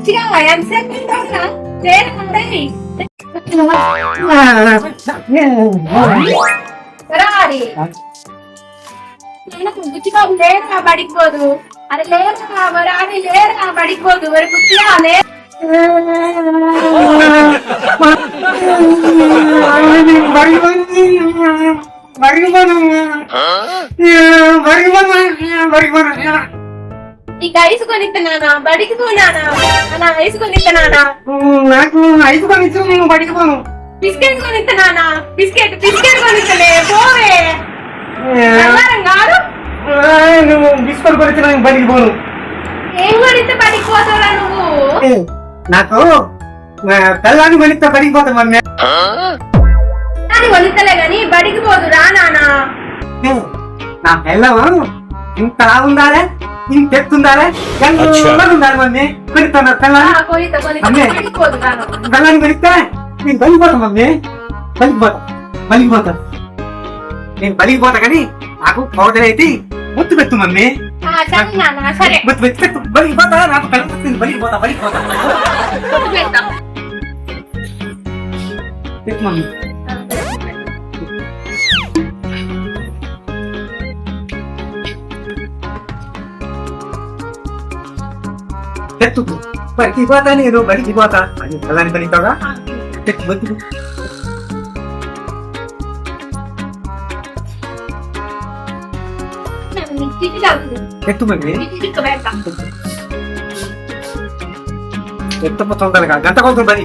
బుచ్చిగా ఎంతసేపు ఉంటావురా? లేరు ఉండని. రారి. నేను బుచ్చిగా లేరుగా బడికి పోదు అరే లేరుగా మరి అని లేరుగా బడికి పోదు మరి బుచ్చిగా లే నీకు ఐసు కొనిస్తున్నానా బడికి పోనానా? నా ఐసు కొనిస్తున్నానా నాకు ఐదు కొని ఇచ్చి నేను బడికి పోను. బిస్కెట్ కొనిస్తున్నానా బిస్కెట్ బిస్కెట్ కొనిస్తలే పోవే. కాదు. నువ్వు బిస్కెట్ కొని ఇచ్చి నేను బడికి పోను. ఏం కొనిస్తే బడికి పోతావురా నువ్వు? నాకు తెల్లారి కొనిస్తే బడికి పోతాం మమ్మీ అని కొనిస్తలే గాని బడికి పోదు రా నానా నా పిల్లము ఇంత ఉండాలే ఇంత ఎత్తుండాలే? ఎంత ఉండాలి మమ్మీ? పోదు రాను తెల్లారి కొనిస్తే నేను బలికి పోతాను మమ్మీ. బలికి పోతా బలికి పోతా నేను బలికి పోతా కానీ నాకు పౌడర్ అయితే ముత్తు పెట్టు మమ్మీ. ముత్తు పెట్టి పెట్టు. బలికి పోతా నాకు కలుపుతుంది బలికి పోతా బలికి పోతా పెడతా. పెట్టు mummy. పెట్టు బలికి పోతా నేను బలికి పోతా అని తెల్లారి బలితాగా పెట్టు పెట్టు నీకు తిట్టి తగ్గుతుంది. పెట్టు మమ్మీ తిట్టి తిక్క పెడతా. ఎంత పోతుంది గంట కొడుతుంది బలి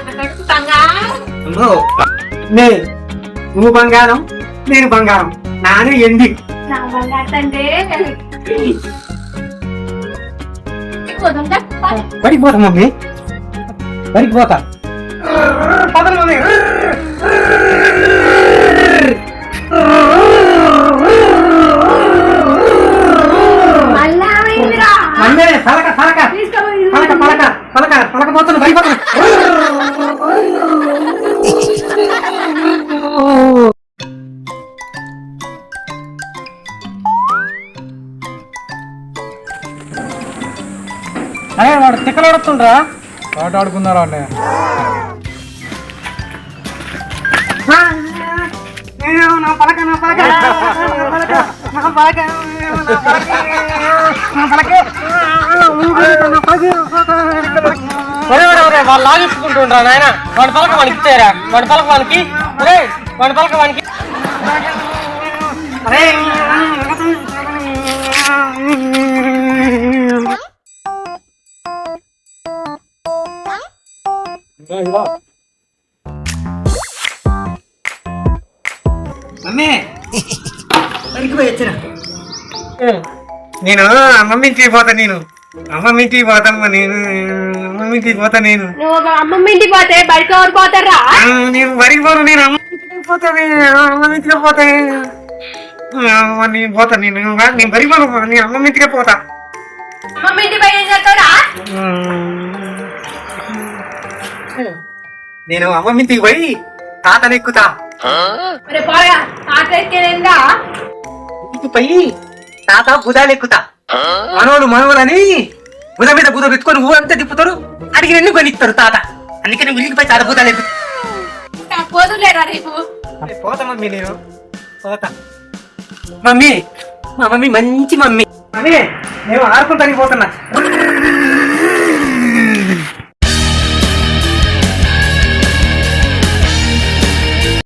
అక్కడికి బంగారం. అమ్మో. నే నువ్వు బంగారం నేను బంగారం నాను ఎండి నా బంగారం అంటే పోతుందా? బడికి పోతా మమ్మీ. బడికి పోతా. మమ్మీ. పలక పలక. పలక పలక పలక. పలక పోతాను అరే వాడు తిక్కలాడుతుండ్రా. ఆట ఆడుకున్నారా అన్నయ్య. నా పలక నా పలక నా పలక నా పలక నా పలక నా పలక ఒరే ఒరే ఒరే వాళ్ళు లాగేసుకుంటుండ్రా నాయన. వాడి పలక వానికి ఇచ్చారా వాడి పలక వానికి? ఒరే వాడి పలక వానికి? అరే మమ్మీ! పనికి పోయి వచ్చిన నేను అమ్మమ్మ ఇంటికి పోతా నేను. అమ్మమ్మ ఇంటికి పోతాను నేను. అమ్మమ్మ ఇంటికి పోతా నేను. నువ్వు అమ్మమ్మ ఇంటికి పోతే బడికి ఎవరు పోతారా? ఆ, నేను వరికి పోను నేను అమ్మ ఇంటికి పోతా అమ్మమ్మ ఇంటికి పోతా. నేను పోతా నేను నేను వరికి పోను నేను అమ్మమ్మ ఇంటికి పోతా. అమ్మమ్మ ఏం నేను అమ్మమ్మ ఇంటికి పోయి తాతను ఎక్కుతా మరి పోరా తాత ఎక్కేదేందా ఇంటికి పోయి తాత బుధాలు ఎక్కుతా మనోడు మనోడని బుధ మీద బుధ పెట్టుకొని ఊరంతా తిప్పుతారు అడిగి ఎన్ని కొనిస్తారు తాత? అందుకని ఉలికి పోయి తాత బుధాలు ఎక్కుతా పోదులేరా రేపు? పోతా మమ్మీ నేను. పోతా. మమ్మీ మా మమ్మీ మంచి మమ్మీ. మమ్మీ నేను ఆడుకుంటానికి పోతున్నా.